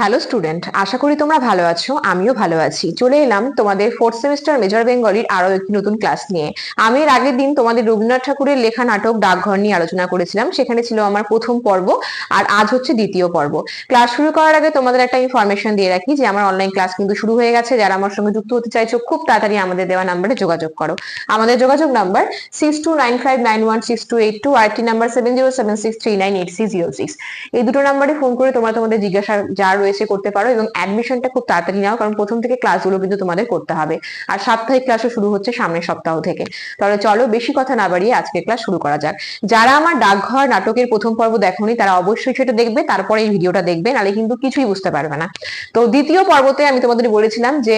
Hello student আশা করি তোমরা ভালো আছো, আমিও ভালো আছি। চলে এলাম তোমাদের ফোর্থ সেমিস্টার মেজর বেঙ্গলির আরও একটি নতুন ক্লাস নিয়ে। আমি এর আগের দিন তোমাদের রবীন্দ্রনাথ ঠাকুরের লেখা নাটক ডাকঘর নিয়ে আলোচনা করেছিলাম। সেখানে ছিল আমার প্রথম পর্ব, আর আজ হচ্ছে দ্বিতীয় পর্ব। ক্লাস শুরু করার আগে তোমাদের একটা ইনফরমেশন দিয়ে রাখি যে, আমার অনলাইন ক্লাস কিন্তু শুরু হয়ে গেছে। যারা আমার সঙ্গে যুক্ত হতে চাইছো, খুব তাড়াতাড়ি আমাদের দেওয়া নাম্বারে যোগাযোগ করো। আমাদের যোগাযোগ number six two nine five nine one six two eight two আর number seven zero seven six three nine eight six zero six এই দুটো নাম্বারে ফোন করে তোমরা তোমাদের জিজ্ঞাসা, যা রয়েছে করতে পারো এবং অ্যাডমিশনটা খুব তাড়াতাড়ি নাও, কারণ প্রথম থেকে ক্লাসগুলো কিন্তু তোমাদের করতে হবে। আর সাপ্তাহিক ক্লাসও শুরু হচ্ছে সামনের সপ্তাহ থেকে। তাহলে চলো বেশি কথা না বাড়িয়ে আজকে ক্লাস শুরু করা যাক। যারা আমার ডাকঘর নাটকের প্রথম পর্ব দেখোনি, তারা অবশ্যই সেটা দেখবে, তারপরে এই ভিডিওটা দেখবে, নাহলে কিন্তু কিছুই বুঝতে পারবে না। তো দ্বিতীয় পর্বতে আমি তোমাদের বলেছিলাম যে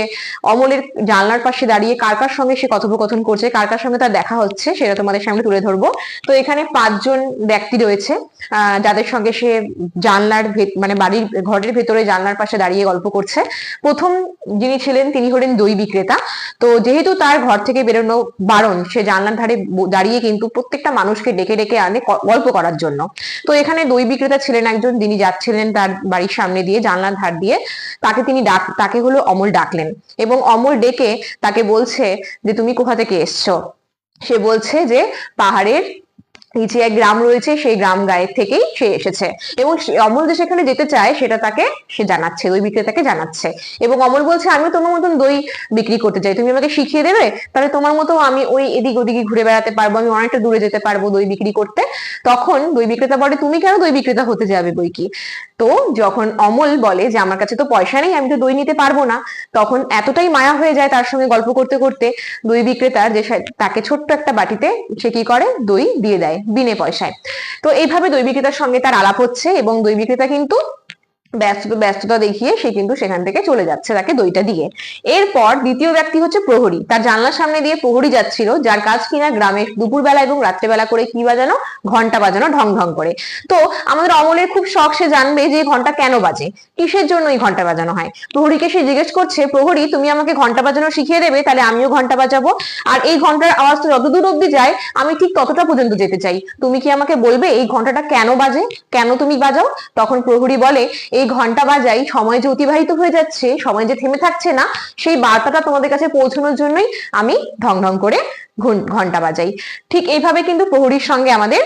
অমলের জানলার পাশে দাঁড়িয়ে কার কার সঙ্গে সে কথোপকথন করছে, কার কার সঙ্গে তার দেখা হচ্ছে, সেটা তোমাদের সামনে তুলে ধরবো। তো এখানে পাঁচজন ব্যক্তি রয়েছে যাদের সঙ্গে সে জানলার মানে বাড়ির ঘরের ভেতরে জানলার পাশে দাঁড়িয়ে গল্প করছে। প্রথম যিনি ছিলেন তিনি হলেন দই বিক্রেতা। তো যেহেতু তার ঘর থেকে বেরোনো বারণ, সে জানলার ধারে দাঁড়িয়ে কিন্তু প্রত্যেকটা মানুষকে ডেকে ডেকে আনে গল্প করার জন্য। তো এখানে দই বিক্রেতা ছিলেন একজন, যিনি যাচ্ছিলেন তার বাড়ির সামনে দিয়ে জানলার ধার দিয়ে। তাকে তিনি ডাক তাকে হলো অমল ডাকলেন এবং অমল ডেকে তাকে বলছে যে, তুমি কোথা থেকে এসছো? সে বলছে যে, পাহাড়ের নিচে এক গ্রাম রয়েছে, সেই গ্রাম গায়ের থেকেই সে এসেছে। এবং অমল যে সেখানে যেতে চায়, সেটা তাকে সে জানাচ্ছে দই বিক্রেতাকে জানাচ্ছে। এবং অমল বলছে, আমি তোমার মতন দই বিক্রি করতে চাই, তুমি আমাকে শিখিয়ে দেবে? তাহলে তোমার মতো আমি ওই এদিক ওদিকে ঘুরে বেড়াতে পারব, আমি অনেকটা দূরে যেতে পারব দই বিক্রি করতে। তখন দই বিক্রেতা বলে, তুমি কেন দই বিক্রেতা হতে যাবে, বই কি? তো যখন অমল বলে যে, আমার কাছে তো পয়সা নেই, আমি তো দই নিতে পারব না। তখন এতটাই মায়া হয়ে যায় তার সঙ্গে গল্প করতে করতে, দই বিক্রেতার যে তাকে ছোট্ট একটা বাটিতে সে কি করে? দই দিয়ে দেয়। বিনে পয়সায়। তো এইভাবে দই বিক্রেতার সঙ্গে তার আলাপ হচ্ছে এবং দই বিক্রেতা কিন্তু ব্যস্ত, ব্যস্ততা দেখিয়ে সে কিন্তু সেখান থেকে চলে যাচ্ছে তাকে দইটা দিয়ে। এরপর দ্বিতীয় ব্যক্তি হচ্ছে প্রহরী। তার জানলার সামনে দিয়ে প্রহরী যাচ্ছিল, যার কাজ কিনা গ্রামে দুপুরবেলা এবং রাত্রেবেলা করে কি বাজানো, ঘণ্টা বাজানো ঢং ঢং করে। তো আমাদের অমলের খুব শখ, সে জানবে যে ঘণ্টা কেন বাজে, কিসের জন্য এই ঘণ্টা বাজানো হয়? প্রহরীকে সে জিজ্ঞেস করছে, প্রহরী, তুমি আমাকে ঘণ্টা বাজানো শিখিয়ে দেবে, তাহলে আমিও ঘণ্টা বাজাবো। আর এই ঘণ্টার আওয়াজ তো যতদূর অব্দি যায়, আমি ঠিক ততটা পর্যন্ত যেতে চাই। তুমি কি আমাকে বলবে, এই ঘন্টাটা কেন বাজে? কেন তুমি বাজাও? তখন প্রহরী বলে এই ঘণ্টা বাজাই সময় যে অতিবাহিত হয়ে যাচ্ছে, সময় যে থেমে থাকছে না, সেই বার্তাটা তোমাদের কাছে পৌঁছানোর জন্যই আমি ঢং ঢং করে ঘণ্টা বাজাই। ঠিক এইভাবে কিন্তু প্রহরীর সঙ্গে আমাদের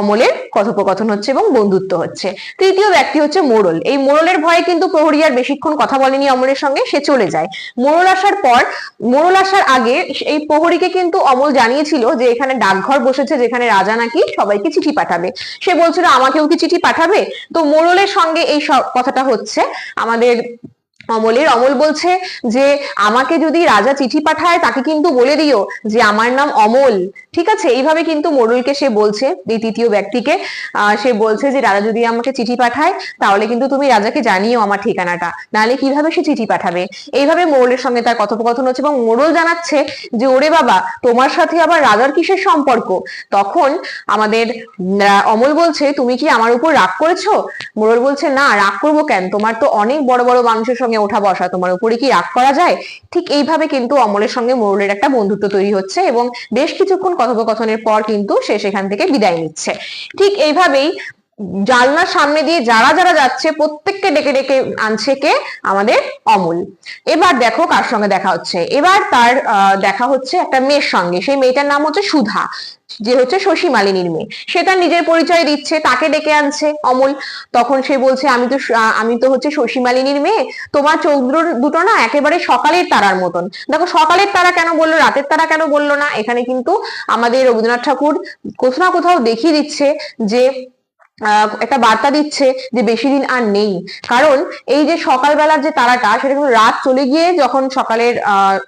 অমলের কথোপকথন হচ্ছে এবং বন্ধুত্ব হচ্ছে। তৃতীয় ব্যক্তি হচ্ছে মোরল। এই মোরলের ভয়ে কিন্তু প্রহরী আর বেশিক্ষণ কথা বলেনি অমলের সঙ্গে, সে চলে যায়। মোরল আসার পর, মোরল আসার আগে এই প্রহরীকে কিন্তু অমল জানিয়েছিল যে এখানে ডাকঘর বসেছে যেখানে রাজা নাকি সবাইকে চিঠি পাঠাবে। সে বলছিল, আমাকেও কি চিঠি পাঠাবে? তো মোড়লের সঙ্গে এই কথাটা হচ্ছে। আমাদের অমলের। অমল বলছে যে, আমাকে যদি রাজা চিঠি পাঠায়, তাকে কিন্তু বলে দিও যে, আমার নাম অমল। ঠিক আছে? এইভাবে কিন্তু মোড়লকে সে বলছে, এই তৃতীয় ব্যক্তিকে। সে বলছে যে, রাজা যদি আমাকে চিঠি পাঠায়, তাহলে কিন্তু তুমি রাজাকে জানিও আমার ঠিকানাটা। নাহলে কীভাবে সে চিঠি পাঠাবে? এইভাবে মোড়লের সঙ্গে তার কথোপকথন হচ্ছে এবং মোড়ল জানাচ্ছে যে, ওরে বাবা, তোমার সাথে আবার রাজার কিসের সম্পর্ক? তখন আমাদের অমল বলছে, তুমি কি আমার উপর রাগ করেছ? মোড়ল বলছে, না, রাগ করব কেন? তোমার তো অনেক বড় বড় মানুষের সঙ্গে ওঠা বসা তোমার উপরে কি রাগ করা যায়? ঠিক এইভাবে কিন্তু অমলের সঙ্গে মৌলের একটা বন্ধুত্ব তৈরি হচ্ছে এবং বেশ কিছুক্ষণ কথোপকথনের পর কিন্তু সে সেখান থেকে বিদায় নিচ্ছে। ঠিক এইভাবেই জানলার সামনে দিয়ে যারা যারা যাচ্ছে, প্রত্যেককে ডেকে ডেকে আনছে কে? আমাদের অমল। এবার দেখো কার সঙ্গে দেখা হচ্ছে। এবার তার দেখা হচ্ছে একটা মেয়ের সঙ্গে। সেই মেয়েটার নাম হচ্ছে সুধা। যে হচ্ছে শশী মালিনীর মেয়ে। সে তার নিজের পরিচয় দিচ্ছে, তাকে ডেকে আনছে অমল। তখন সে বলছে, আমি তো আমি তো হচ্ছে শশী মালিনীর মেয়ে। তোমার চোখ দুটো- না একেবারে সকালের তারার মতন। দেখো সকালের তারা কেন বলল, রাতের তারা কেন বলল না? এখানে কিন্তু আমাদের রবীন্দ্রনাথ ঠাকুর কোথাও না কোথাও দেখিয়ে দিচ্ছে যে একটা বার্তা দিচ্ছে যে বেশি দিন আর নেই। কারণ এই যে সকালবেলার যে তারাটা, সেটা কিন্তু রাত চলে গিয়ে যখন সকালের, আহ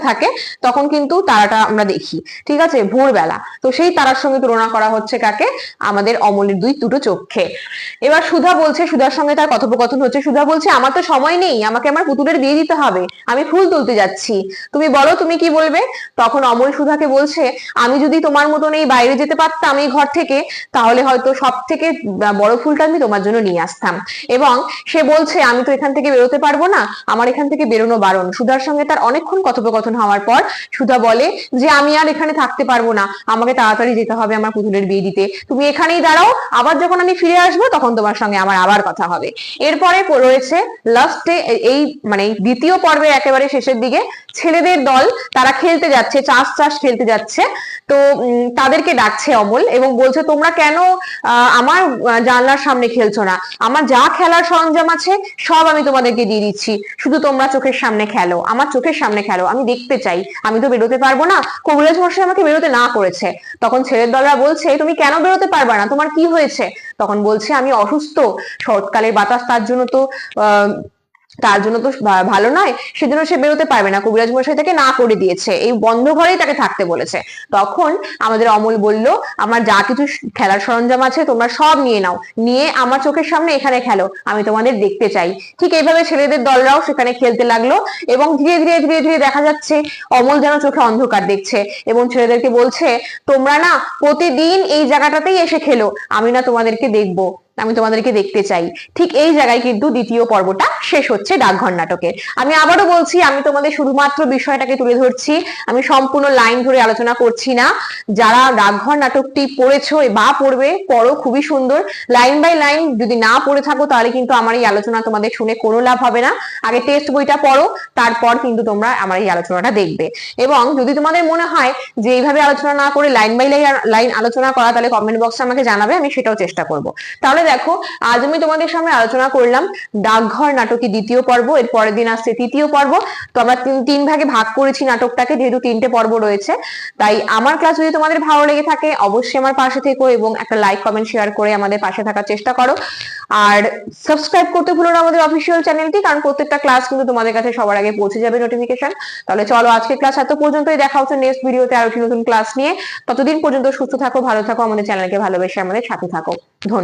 থাকে, তখন কিন্তু তারাটা আমরা দেখি। ঠিক আছে? ভোরবেলা। তো সেই তারার সঙ্গে তুলনা করা হচ্ছে কাকে? আমাদের অমলের দুই দুটো চোখে। এবার সুধা বলছে, সুধার সঙ্গে তার কথোপকথন হচ্ছে। সুধা বলছে, আমার তো সময় নেই, আমাকে আমার পুতুলের বিয়ে দিতে হবে। আমি ফুল তুলতে যাচ্ছি। তুমি বলো, তুমি কি বলবে? তখন অমল সুধাকে বলছে, আমি যদি তোমার মতন এই বাইরে যেতে পারতাম এই ঘর থেকে, তাহলে হয়তো সব থেকে বড় ফুলটা আমি তোমার জন্য নিয়ে আসতাম। এবং সে বলছে আমি তো এখান থেকে বেরোতে পারব না। আমার এখান থেকে বেরোনো বারণ। সুধার সঙ্গে তার অনেকক্ষণ কথোপকথন হওয়ার পর সুধা বলে যে আমি আর এখানে থাকতে পারব না। আমাকে তাড়াতাড়ি যেতে হবে আমার পুতুলের বিয়ে দিতে। তুমি এখানেই দাঁড়াও। আবার যখন আমি ফিরে আসব তখন তোমার সঙ্গে আমার আবার কথা হবে। এরপরে রয়েছে লাস্টে এই মানে দ্বিতীয় পর্বে একেবারে শেষের দিকে ছেলেদের দল তারা খেলতে যাচ্ছে চাষ চাষ খেলতে যাচ্ছে। তো তাদেরকে ডাকছে অমল এবং বলছে তোমরা কেন আহ, আমার জানলার সামনে খেলছো না। আমার যা খেলার সরঞ্জাম আছে, সব আমি তোমাদেরকে দিয়ে দিচ্ছি। শুধু তোমরা চোখের সামনে খেলো। আমার চোখের সামনে খেলো। আমি দেখতে চাই। আমি তো বেরোতে পারব না। কবিরাজ মশাই আমাকে বেরোতে না করেছে। তখন ছেলের দলরা বলছে, তুমি কেন বেরোতে পারবা না? তোমার কি হয়েছে? তখন বলছে, আমি অসুস্থ। শরৎকালের বাতাস তার জন্য তো, আহ তার জন্য তো ভালো নয়, সেজন্য সে বেরোতে পারবে না। কবিরাজ মশাই তাকে না করে দিয়েছে। এই বন্ধ ঘরেই তাকে থাকতে বলেছে। তখন আমাদের অমল বলল, আমার যা কিছু খেলার সরঞ্জাম আছে, তোমরা সব নিয়ে নাও। নিয়ে আমার চোখের সামনে এখানে খেলো। আমি তোমাদের দেখতে চাই। ঠিক এইভাবে ছেলেদের দলরাও সেখানে খেলতে লাগল এবং ধীরে ধীরে ধীরে ধীরে দেখা যাচ্ছে অমল যেন চোখে অন্ধকার দেখছে এবং ছেলেদেরকে বলছে, তোমরা না প্রতিদিন এই জায়গাটাতেই এসে খেলো। আমি না তোমাদেরকে দেখব। আমি তোমাদেরকে দেখতে চাই। ঠিক এই জায়গায় কিন্তু দ্বিতীয় পর্বটা শেষ হচ্ছে ডাকঘর নাটকের আমি আবারও বলছি, আমি তোমাদের শুধুমাত্র বিষয়টাকে তুলে ধরছি। আমি সম্পূর্ণ লাইন ধরে আলোচনা করছি না। যারা ডাকঘর নাটকটি পড়েছো বা পড়বে, পড়ো, খুবই সুন্দর। লাইন বাই লাইন যদি না পড়ে থাকো, তাহলে কিন্তু আমার এই আলোচনা তোমাদের শুনে কোনো লাভ হবে না। আগে টেস্ট বইটা পড়ো, তারপর কিন্তু তোমরা আমার এই আলোচনাটা দেখবে। এবং যদি তোমাদের মনে হয় যে এইভাবে আলোচনা না করে লাইন বাই লাইন লাইন আলোচনা করা, তাহলে কমেন্ট বক্সে আমাকে জানাবে, আমি সেটাও চেষ্টা করব। তাহলে দেখো, আজ আমি তোমাদের সামনে আলোচনা করলাম ডাকঘর নাটকের দ্বিতীয় পর্ব, এর পরের দিন আসছে তৃতীয় পর্ব। তো আমরা তিন- ভাগে ভাগ করেছি নাটকটাকে, যেহেতু তিনটে পর্ব রয়েছে। তাই আমার ক্লাস যদি তোমাদের ভালো লেগে থাকে, অবশ্যই আমার পাশে থেকো এবং একটা লাইক কমেন্ট শেয়ার করে আমাদের পাশে থাকার চেষ্টা করো। আর সাবস্ক্রাইব করতে ভুলো না আমাদের অফিসিয়াল চ্যানেলটি কারণ প্রত্যেকটা ক্লাস কিন্তু তোমাদের কাছে সবার আগে পৌঁছে যাবে নোটিফিকেশন তাহলে চলো আজকে ক্লাস এত পর্যন্তই, দেখা হচ্ছে নেক্সট ভিডিওতে আরও নতুন ক্লাস নিয়ে। ততদিন পর্যন্ত সুস্থ থাকো, ভালো থাকো, আমাদের চ্যানেলকে ভালোবেসে আমাদের সাথে থাকো। ধন্যবাদ।